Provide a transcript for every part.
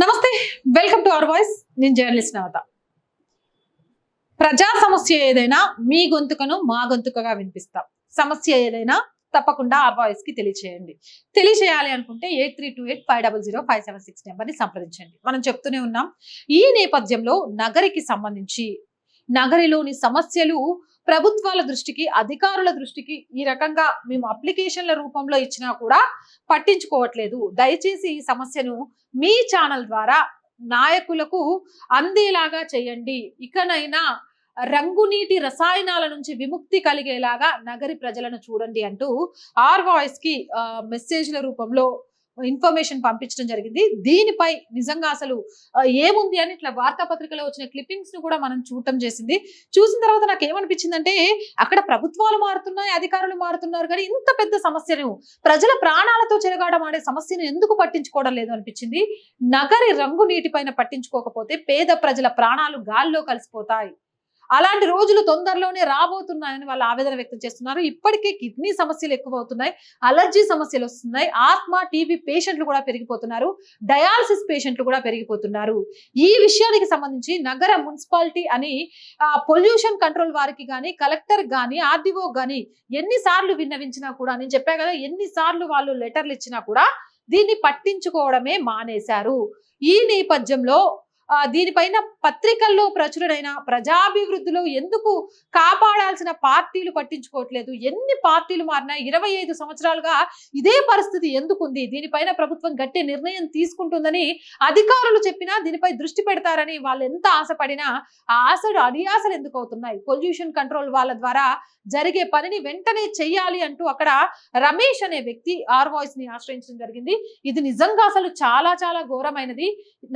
నమస్తే welcome to our voice నేను journalist నవత. ప్రజా సమస్య ఏదైనా మీ గొంతుకను మా గొంతుకగా వినిపిస్తాం. సమస్య ఏదైనా తప్పకుండా ఆర్ వాయిస్కి తెలియచేయండి. తెలియచేయాలి అనుకుంటే eight three two eight five double zero five seven six నెంబర్ని సంప్రదించండి. మనం చెప్తూనే ఉన్నాం ఈ నేపథ్యంలో నగరికి సంబంధించి నగరిలోని సమస్యలు ప్రభుత్వాల దృష్టికి అధికారుల దృష్టికి ఈ రకంగా మేము అప్లికేషన్ల రూపంలో ఇచ్చినా కూడా పట్టించుకోవట్లేదు. దయచేసి ఈ సమస్యను మీ ఛానల్ ద్వారా నాయకులకు అందేలాగా చేయండి. ఇకనైనా రంగునీటి రసాయనాల నుంచి విముక్తి కలిగేలాగా నగరి ప్రజలను చూడండి అంటూ ఆర్ వాయిస్కి మెసేజ్ల రూపంలో ఇన్ఫర్మేషన్ పంపించడం జరిగింది. దీనిపై నిజంగా అసలు ఏముంది అని ఇట్లా వార్తాపత్రికలో వచ్చిన క్లిప్పింగ్స్ను కూడా మనం చూడటం చేసింది. చూసిన తర్వాత నాకు ఏమనిపించిందంటే అక్కడ ప్రభుత్వాలు మారుతున్నాయి అధికారులు మారుతున్నారు కానీ ఇంత పెద్ద సమస్యను ప్రజల ప్రాణాలతో చెలగాటమాడే సమస్యను ఎందుకు పట్టించుకోవడం లేదు అనిపించింది. నగరి రంగు నీటిపైన పట్టించుకోకపోతే పేద ప్రజల ప్రాణాలు గాల్లో కలిసిపోతాయి. అలాంటి రోజులు తొందరలోనే రాబోతున్నాయని వాళ్ళు ఆవేదన వ్యక్తం చేస్తున్నారు. ఇప్పటికే కిడ్నీ సమస్యలు ఎక్కువ అవుతున్నాయి అలర్జీ సమస్యలు వస్తున్నాయి ఆత్మ టీబీ పేషెంట్లు కూడా పెరిగిపోతున్నారు డయాలసిస్ పేషెంట్లు కూడా పెరిగిపోతున్నారు. ఈ విషయానికి సంబంధించి నగర మున్సిపాలిటీ అని పొల్యూషన్ కంట్రోల్ వారికి కానీ కలెక్టర్ కానీ ఆర్డీఓ కానీ ఎన్నిసార్లు విన్నవించినా కూడా నేను చెప్పా కదా ఎన్నిసార్లు వాళ్ళు లెటర్లు ఇచ్చినా కూడా దీన్ని పట్టించుకోవడమే మానేశారు. ఈ నేపథ్యంలో దీనిపైన పత్రికల్లో ప్రచురణైన ప్రజాభివృద్ధిలో ఎందుకు కాపాడాల్సిన పార్టీలు పట్టించుకోవట్లేదు? ఎన్ని పార్టీలు మారినా ఇరవై ఐదు సంవత్సరాలుగా ఇదే పరిస్థితి ఎందుకుంది? దీనిపైన ప్రభుత్వం గట్టి నిర్ణయం తీసుకుంటుందని అధికారులు చెప్పినా దీనిపై దృష్టి పెడతారని వాళ్ళు ఎంత ఆశపడినా ఆ ఆశలు అడియాసలు ఎందుకు అవుతున్నాయి? పొల్యూషన్ కంట్రోల్ వాళ్ళ ద్వారా జరిగే పనిని వెంటనే చెయ్యాలి అంటూ అక్కడ రమేష్ అనే వ్యక్తి ఆర్ వాయిస్ని ఆశ్రయించడం జరిగింది. ఇది నిజంగా అసలు చాలా చాలా ఘోరమైనది.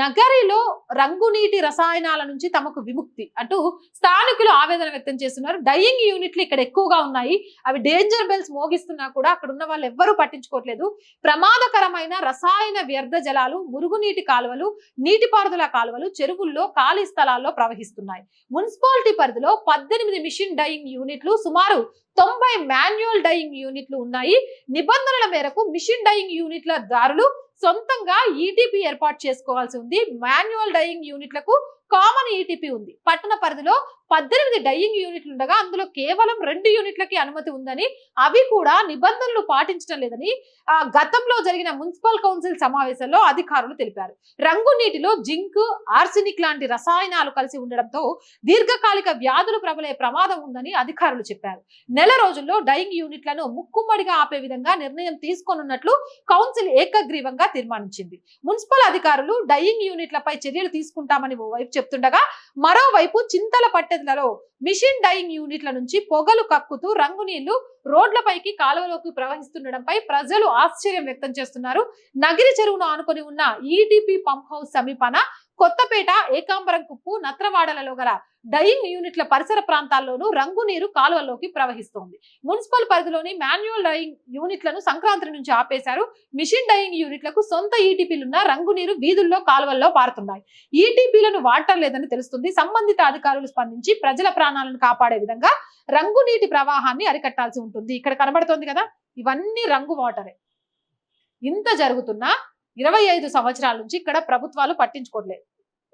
నగరిలో రంగునీటి రసాయనాల నుంచి తమకు విముక్తి అంటూ స్థానికులు ఆవేదన వ్యక్తం చేస్తున్నారు. డయింగ్ యూనిట్లు ఇక్కడ ఎక్కువగా ఉన్నాయి. అవి డేంజర్ బెల్స్ మోగిస్తున్నా కూడా అక్కడ ఉన్న వాళ్ళు ఎవ్వరూ పట్టించుకోవట్లేదు. ప్రమాదకరమైన రసాయన వ్యర్థ జలాలు మురుగునీటి కాలువలు నీటిపారుదల కాలువలు చెరువుల్లో ఖాళీ స్థలాల్లో ప్రవహిస్తున్నాయి. మున్సిపాలిటీ పరిధిలో పద్దెనిమిది మిషన్ డయింగ్ యూనిట్లు సుమారు తొంభై మాన్యువల్ డయింగ్ యూనిట్లు ఉన్నాయి. నిబంధనల మేరకు మిషన్ డయింగ్ యూనిట్ల దారులు సొంతంగా ఈటీపీ ఏర్పాటు చేసుకోవాల్సి ఉంది. మాన్యువల్ డైయింగ్ యూనిట్లకు కామన్ ఈటీపీ ఉంది. పట్టణ పరిధిలో పద్దెనిమిది డయింగ్ యూనిట్లు ఉండగా అందులో కేవలం రెండు యూనిట్లకి అనుమతి ఉందని అవి కూడా నిబంధనలు పాటించడం లేదని ఆ గతంలో జరిగిన మున్సిపల్ కౌన్సిల్ సమావేశంలో అధికారులు తెలిపారు. రంగు నీటిలో జింక్ ఆర్సినిక్ లాంటి రసాయనాలు కలిసి ఉండడంతో దీర్ఘకాలిక వ్యాధులు ప్రబలే ప్రమాదం ఉందని అధికారులు చెప్పారు. నెల రోజుల్లో డయింగ్ యూనిట్లను ముక్కుమ్మడిగా ఆపే విధంగా నిర్ణయం తీసుకోనున్నట్లు కౌన్సిల్ ఏకగ్రీవంగా తీర్మానించింది. మున్సిపల్ అధికారులు డయింగ్ యూనిట్లపై చర్యలు తీసుకుంటామని ఓవైపు చెప్తుండగా మరోవైపు చింతల పట్టెదలలో మిషన్ డైయింగ్ యూనిట్ల నుంచి పొగలు కక్కుతూ రంగు నీళ్ళు రోడ్లపైకి కాలువలోకి ప్రవహిస్తుండడంపై ప్రజలు ఆశ్చర్యం వ్యక్తం చేస్తున్నారు. నగిరి చెరువును ఆనుకొని ఉన్న ఈటీపీ పంప్ హౌస్ సమీపన కొత్తపేట ఏకాంబరం కుప్పు నత్రవాడలలో గల డయింగ్ యూనిట్ల పరిసర ప్రాంతాల్లోనూ రంగు నీరు కాలువలోకి ప్రవహిస్తోంది. మున్సిపల్ పరిధిలోని మాన్యువల్ డయింగ్ యూనిట్లను సంక్రాంతి నుంచి ఆపేశారు. మిషన్ డయింగ్ యూనిట్లకు సొంత ఈటీపీలున్న రంగు నీరు వీధుల్లో కాలువల్లో పారుతున్నాయి. ఈటీపీలను వాడటం లేదని తెలుస్తుంది. సంబంధిత అధికారులు స్పందించి ప్రజల ప్రాణాలను కాపాడే విధంగా రంగు నీటి ప్రవాహాన్ని అరికట్టాల్సి ఉంటుంది. ఇక్కడ కనబడుతోంది కదా ఇవన్నీ రంగు వాటరే. ఇంత జరుగుతున్నా ఇరవై ఐదు సంవత్సరాల నుంచి ఇక్కడ ప్రభుత్వాలు పట్టించుకోవట్లేదు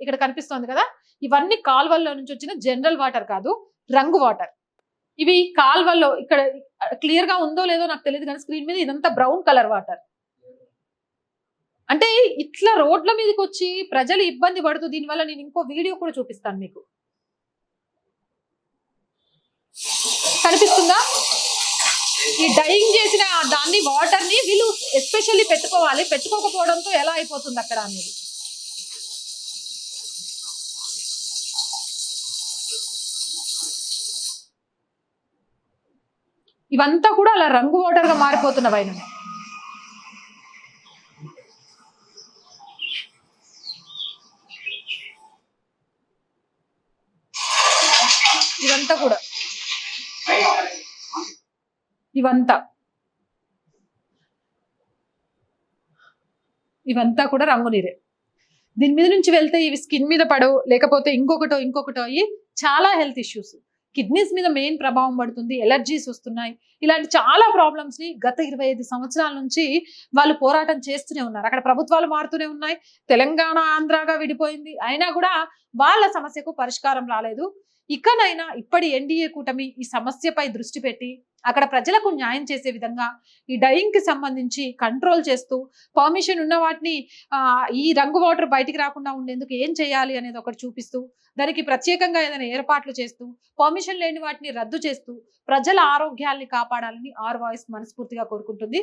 ఇక్కడ కనిపిస్తోంది కదా ఇవన్నీ కాల్వల్లో నుంచి వచ్చిన జనరల్ వాటర్ కాదు రంగు వాటర్. ఇవి కాల్వల్లో ఇక్కడ క్లియర్గా ఉందో లేదో నాకు తెలియదు కానీ స్క్రీన్ మీద ఇదంతా బ్రౌన్ కలర్ వాటర్. అంటే ఇట్లా రోడ్ల మీదకి వచ్చి ప్రజలు ఇబ్బంది పడుతూ దీనివల్ల నేను ఇంకో వీడియో కూడా చూపిస్తాను మీకు. కనిపిస్తుందా? ఈ డైయింగ్ చేసిన దాన్ని వాటర్ని వీళ్ళు ఎస్పెషల్లీ పెట్టుకోవాలి. పెట్టుకోకపోవడంతో ఎలా అయిపోతుంది అక్కడ అనేది? ఇవంతా కూడా అలా రంగు వాటర్గా మారిపోతున్న వైన. ఇవంతా కూడా. ఇవంతా. ఇవంతా కూడా రంగు నీరే. దీని మీద నుంచి వెళ్తే ఇవి స్కిన్ మీద పడవు లేకపోతే ఇంకొకటో ఇంకొకటో అయ్యి చాలా హెల్త్ ఇష్యూస్. కిడ్నీస్ మీద మెయిన్ ప్రభావం పడుతుంది ఎలర్జీస్ వస్తున్నాయి. ఇలాంటి చాలా ప్రాబ్లమ్స్ని గత ఇరవై ఐదు సంవత్సరాల నుంచి వాళ్ళు పోరాటం చేస్తూనే ఉన్నారు. అక్కడ ప్రభుత్వాలు మారుతూనే ఉన్నాయి. తెలంగాణ ఆంధ్రాగా విడిపోయింది. అయినా కూడా వాళ్ళ సమస్యకు పరిష్కారం రాలేదు. ఇకనైనా ఇప్పటి ఎన్డీఏ కూటమి ఈ సమస్యపై దృష్టి పెట్టి అక్కడ ప్రజలకు న్యాయం చేసే విధంగా ఈ డైయింగ్కి సంబంధించి కంట్రోల్ చేస్తూ పర్మిషన్ ఉన్న వాటిని ఈ రంగు వాటర్ బయటికి రాకుండా ఉండేందుకు ఏం చేయాలి అనేది ఒకటి చూపిస్తూ దానికి ప్రత్యేకంగా ఏదైనా ఏర్పాట్లు చేస్తూ పర్మిషన్ లేని వాటిని రద్దు చేస్తూ ప్రజల ఆరోగ్యాల్ని కాపాడాలని ఆర్ వాయిస్ మనస్ఫూర్తిగా కోరుకుంటుంది.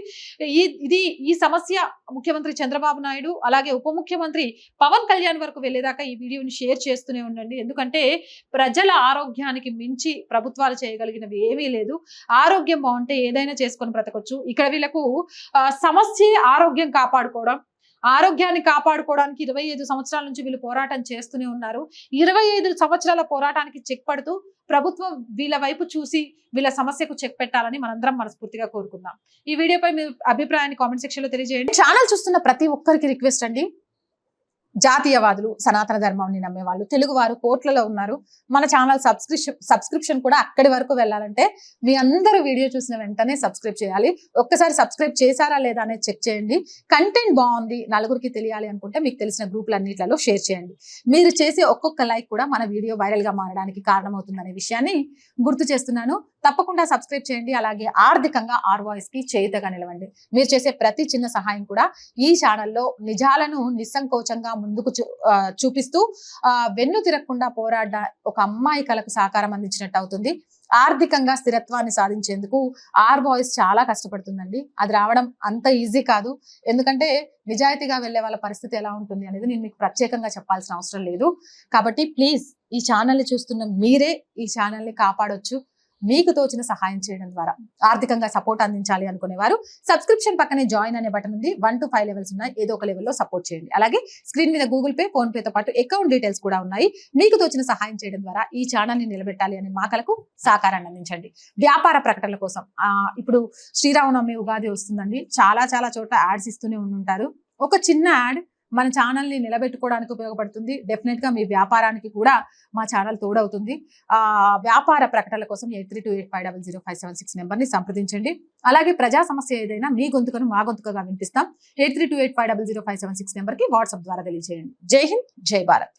ఈ ఇది ఈ సమస్య ముఖ్యమంత్రి చంద్రబాబు నాయుడు అలాగే ఉప ముఖ్యమంత్రి పవన్ కళ్యాణ్ వరకు వెళ్ళేదాకా ఈ వీడియోని షేర్ చేస్తూనే ఉండండి. ఎందుకంటే ప్రజల ఆరోగ్యానికి మించి ప్రభుత్వాలు చేయగలిగినవి ఏమీ లేదు. ఆరోగ్యం బాగుంటే ఏదైనా చేసుకొని బ్రతకొచ్చు. ఇక్కడ వీళ్ళకు సమస్య ఆరోగ్యం కాపాడుకోవడం. ఆరోగ్యాన్ని కాపాడుకోవడానికి ఇరవై ఐదు సంవత్సరాల నుంచి వీళ్ళు పోరాటం చేస్తూనే ఉన్నారు. ఇరవై ఐదు సంవత్సరాల పోరాటానికి చెక్ పడుతూ ప్రభుత్వం వీళ్ళ వైపు చూసి వీళ్ళ సమస్యకు చెక్ పెట్టాలని మనందరం మనస్ఫూర్తిగా కోరుకుందాం. ఈ వీడియోపై మీ అభిప్రాయాన్ని కామెంట్ సెక్షన్లో తెలియజేయండి. ఛానల్ చూస్తున్న ప్రతి ఒక్కరికి రిక్వెస్ట్ అండి. జాతీయవాదులు సనాతన ధర్మాన్ని నమ్మే వాళ్ళు తెలుగు వారు కోట్లలో ఉన్నారు. మన ఛానల్ సబ్స్క్రిప్షన్ సబ్స్క్రిప్షన్ కూడా అక్కడి వరకు వెళ్ళాలంటే మీ అందరూ వీడియో చూసిన వెంటనే సబ్స్క్రైబ్ చేయాలి. ఒక్కసారి సబ్స్క్రైబ్ చేశారా లేదా అనేది చెక్ చేయండి. కంటెంట్ బాగుంది నలుగురికి తెలియాలి అనుకుంటే మీకు తెలిసిన గ్రూపులన్నిట్లలో షేర్ చేయండి. మీరు చేసే ఒక్కొక్క లైక్ కూడా మన వీడియో వైరల్గా మారడానికి కారణమవుతుందనే విషయాన్ని గుర్తు చేస్తున్నాను. తప్పకుండా సబ్స్క్రైబ్ చేయండి. అలాగే ఆర్థికంగా ఆర్ వాయిస్కి చేయుతగా నిలవండి. మీరు చేసే ప్రతి చిన్న సహాయం కూడా ఈ ఛానల్లో నిజాలను నిస్సంకోచంగా ముందుకు చూ- చూపిస్తూ వెన్ను తిరగకుండా పోరాడ ఒక అమ్మాయి కలకు సహకారం అందించినట్టు అవుతుంది. ఆర్థికంగా స్థిరత్వాన్ని సాధించేందుకు ఆర్ బాయ్స్ చాలా కష్టపడుతుందండి. అది రావడం అంత ఈజీ కాదు. ఎందుకంటే నిజాయితీగా వెళ్ళే వాళ్ళ పరిస్థితి ఎలా ఉంటుంది అనేది నేను మీకు ప్రత్యేకంగా చెప్పాల్సిన అవసరం లేదు. కాబట్టి ప్లీజ్ ఈ ఛానల్ని చూస్తున్న మీరే ఈ ఛానల్ని కాపాడొచ్చు. మీకు తోచిన సహాయం చేయడం ద్వారా ఆర్థికంగా సపోర్ట్ అందించాలి అనుకునేవారు సబ్స్క్రిప్షన్ పక్కనే జాయిన్ అనే బటన్ ఉంది. వన్ టు ఫైవ్ లెవెల్స్ ఉన్నాయి. ఏదో ఒక లెవెల్లో సపోర్ట్ చేయండి. అలాగే స్క్రీన్ మీద గూగుల్ పే ఫోన్ పేతో పాటు అకౌంట్ డీటెయిల్స్ కూడా ఉన్నాయి. మీకు తోచిన సహాయం చేయడం ద్వారా ఈ ఛానల్ని నిలబెట్టాలి అనే మాకలకు సహకారాన్ని అందించండి. వ్యాపార ప్రకటనల కోసం ఇప్పుడు శ్రీరామనవమి ఉగాది వస్తుందండి. చాలా చాలా చోట్ల యాడ్స్ ఇస్తూనే ఉంటారు ఒక చిన్న యాడ్ మన ఛానల్ని నిలబెట్టుకోవడానికి ఉపయోగపడుతుంది. డెఫినెట్గా మీ వ్యాపారానికి కూడా మా ఛానల్ తోడవుతుంది. వ్యాపార ప్రకటనల కోసం eight three two eight five double zero five seven six నెంబర్ని సంప్రదించండి. అలాగే ప్రజా సమస్య ఏదైనా మీ గొంతుకను మా గొంతుకగా వినిపిస్తాం. Eight three two eight five double zero five seven six నెంబర్కి వాట్సాప్ ద్వారా తెలియజేయండి. జై హింద్ జై భారత్.